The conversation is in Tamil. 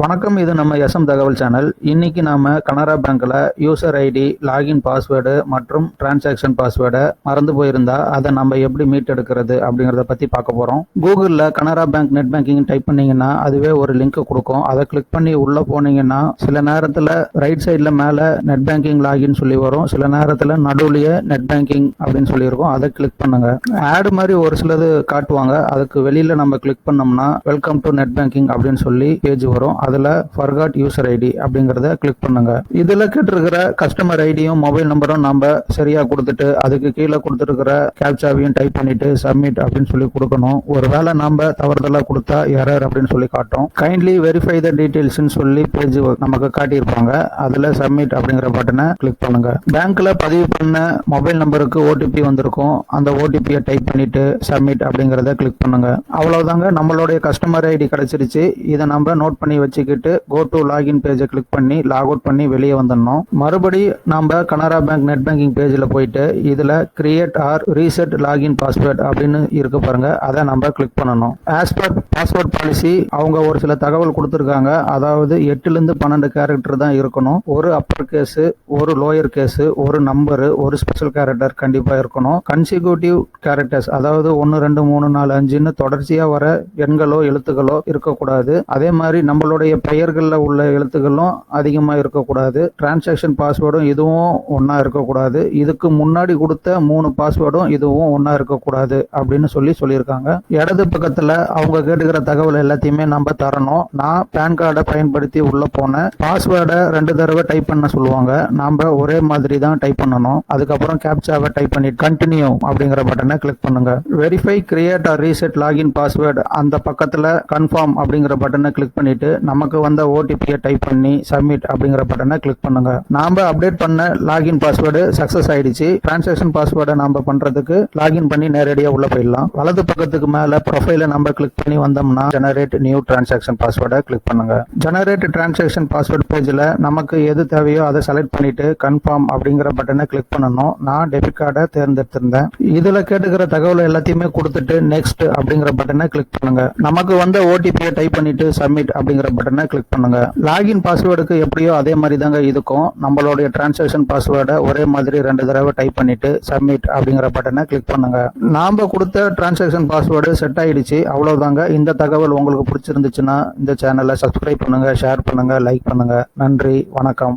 வணக்கம் இது நம்ம எஸ்எம் தகவல் சேனல். இன்னைக்கு நாம கனரா பேங்க்ல யூசர் ஐடி லாகின் பாஸ்வேர்டு மற்றும் டிரான்சாக்ஷன் பாஸ்வேர்டை மறந்து போயிருந்தா அதை நம்ம எப்படி மீட் எடுக்கிறது அப்படிங்கறத பத்தி பார்க்க போறோம். கூகுள்ல Canara bank net banking type பண்ணீங்கன்னா அதுவே ஒரு லிங்க் கொடுக்கும். அதை கிளிக் பண்ணி உள்ள போனீங்கன்னா சில நேரத்துல ரைட் சைட்ல மேல நெட் பேங்கிங் லாகின் சொல்லி வரும். சில நேரத்துல நடுவுலயே நெட் பேங்கிங் அப்படின்னு சொல்லி இருக்கும் அதை கிளிக் பண்ணுங்க. ஆடு மாதிரி ஒரு சிலது காட்டுவாங்க. அதுக்கு வெளியில நம்ம கிளிக் பண்ணோம்னா வெல்கம் டு நெட் பேங்கிங் அப்படின்னு சொல்லி பேஜ் வரும். அதுல ஃபர்காட் யூசர் ஐடி அப்படிங்கறத கிளிக் பண்ணுங்க. இதுல கேட்டிருக்கிற கஸ்டமர் ஐடியும் மொபைல் நம்பரும் நம்ம சரியா கொடுத்துட்டு அதுக்கு கீழே கொடுத்துருக்கிற கேப்சாவையும் டைப் பண்ணிட்டு சப்மிட் அப்படின்னு சொல்லி கொடுக்கணும். ஒருவேளை நம்ம தவறுதலா கொடுத்தா எரர் அப்படின்னு சொல்லி காட்டும். கைண்ட்லி வெரிஃபை த டீடைல்ஸ் சொல்லி பேஜ் நமக்கு காட்டியிருப்பாங்க. அதுல சப்மிட் அப்படிங்கிற பட்டனை கிளிக் பண்ணுங்க. பேங்க்ல பதிவு பண்ண மொபைல் நம்பருக்கு ஓடிபி வந்திருக்கும். அந்த ஓடிபியை டைப் பண்ணிட்டு சப்மிட் அப்படிங்கிறத கிளிக் பண்ணுங்க. அவ்வளவுதாங்க நம்மளுடைய கஸ்டமர் ஐடி கிடைச்சிருச்சு. இதை நம்ம நோட் பண்ணி வச்சு வச்சுக்கிட்டு கோ டு லாகின் பேஜை கிளிக் பண்ணி லாக் அவுட் பண்ணி வெளியே வந்துடணும். மறுபடி நம்ம கனரா பேங்க் நெட் பேங்கிங் பேஜில் போயிட்டு இதுல create or reset login password அப்படின்னு இருக்கு பாருங்க. அதை நம்ம கிளிக் பண்ணணும். ஆஸ் பர் பாஸ்வேர்ட் பாலிசி அவங்க ஒரு சில தகவல் கொடுத்துருக்காங்க. அதாவது எட்டுலேருந்து பன்னெண்டு கேரக்டர் தான் இருக்கணும். ஒரு அப்பர் கேஸ் ஒரு லோயர் கேஸ் ஒரு நம்பரு ஒரு ஸ்பெஷல் கேரக்டர் கண்டிப்பாக இருக்கணும். கன்சிக்யூட்டிவ் கேரக்டர்ஸ் அதாவது ஒன்று ரெண்டு மூணு நாலு அஞ்சுன்னு தொடர்ச்சியாக வர எண்களோ எழுத்துக்களோ இருக்கக்கூடாது. அதே மாதிரி நம்மளோட அவங்களுடைய பெயர்களில் உள்ள எழுத்துக்களும் அதிகமாக இருக்கக்கூடாது. டிரான்சாக்ஷன் பாஸ்வேர்டும் இதுவும் ஒன்றா இருக்கக்கூடாது. இதுக்கு முன்னாடி கொடுத்த மூணு பாஸ்வேர்டும் இதுவும் ஒன்றா இருக்கக்கூடாது அப்படின்னு சொல்லி சொல்லியிருக்காங்க. இடது பக்கத்தில் அவங்க கேட்டுக்கிற தகவல் எல்லாத்தையுமே நம்ம தரணும். நான் பேன் கார்டை பயன்படுத்தி உள்ளே போனேன். பாஸ்வேர்டை ரெண்டு தடவை டைப் பண்ண சொல்லுவாங்க. நாம் ஒரே மாதிரி தான் டைப் பண்ணணும். அதுக்கப்புறம் கேப்சாவை டைப் பண்ணி கண்டினியூ அப்படிங்கிற பட்டனை கிளிக் பண்ணுங்க. Verify create or reset login password அந்த பக்கத்தில் கன்ஃபார்ம் அப்படிங்கிற பட்டனை கிளிக் பண்ணிட்டு நமக்கு வந்த ஓடிபியை டைப் பண்ணி சப்மிட் அப்படிங்கிற பட்டனை கிளிக் பண்ணுங்க. நாம அப்டேட் பண்ண லாகின் பாஸ்வேர்டு சக்சஸ் ஆயிடுச்சு. டிரான்சாக்ஷன் பாஸ்வேர்டை நாம பண்றதுக்கு லாகின் பண்ணி நேரடியாக உள்ள போயிடலாம். வலது பக்கத்துக்கு மேல ப்ரொஃபைல நம்ம கிளிக் பண்ணி வந்தோம்னா ஜெனரேட் நியூ டிரான்சாக்ஷன் பாஸ்வேர்டை கிளிக் பண்ணுங்க. ஜெனரேட் டிரான்சாக்ஷன் பாஸ்வேர்ட் பேஜ்ல நமக்கு எது தேவையோ அதை செலக்ட் பண்ணிட்டு கன்ஃபார்ம் அப்படிங்கிற பட்டனை கிளிக் பண்ணணும். நான் டெபிட் கார்டை தேர்ந்தெடுத்திருந்தேன். இதுல கேட்டுக்கிற தகவல் எல்லாத்தையுமே கொடுத்துட்டு நெக்ஸ்ட் அப்படிங்கிற பட்டனை கிளிக் பண்ணுங்க. நமக்கு வந்த ஓடிபியை டைப் பண்ணிட்டு சப்மிட் அப்படிங்கிற பட்டனை கிளிக் பண்ணுங்க. லாகின் பாஸ்வேர்டுக்கு எப்படியோ அதே மாதிரி தாங்க இதுக்கும் நம்மளுடைய டிரான்சாக்ஷன் பாஸ்வேர்டை ஒரே மாதிரி ரெண்டு தடவை டைப் பண்ணிட்டு சப்மிட் அப்படிங்கிற பட்டனை கிளிக் பண்ணுங்க. நாம கொடுத்த டிரான்சாக்ஷன் பாஸ்வேர்டு செட் ஆயிடுச்சு. அவ்வளவுதாங்க. இந்த தகவல் உங்களுக்கு பிடிச்சிருந்துச்சுன்னா இந்த சேனலை சப்ஸ்கிரைப் பண்ணுங்க ஷேர் பண்ணுங்க லைக் பண்ணுங்க. நன்றி வணக்கம்.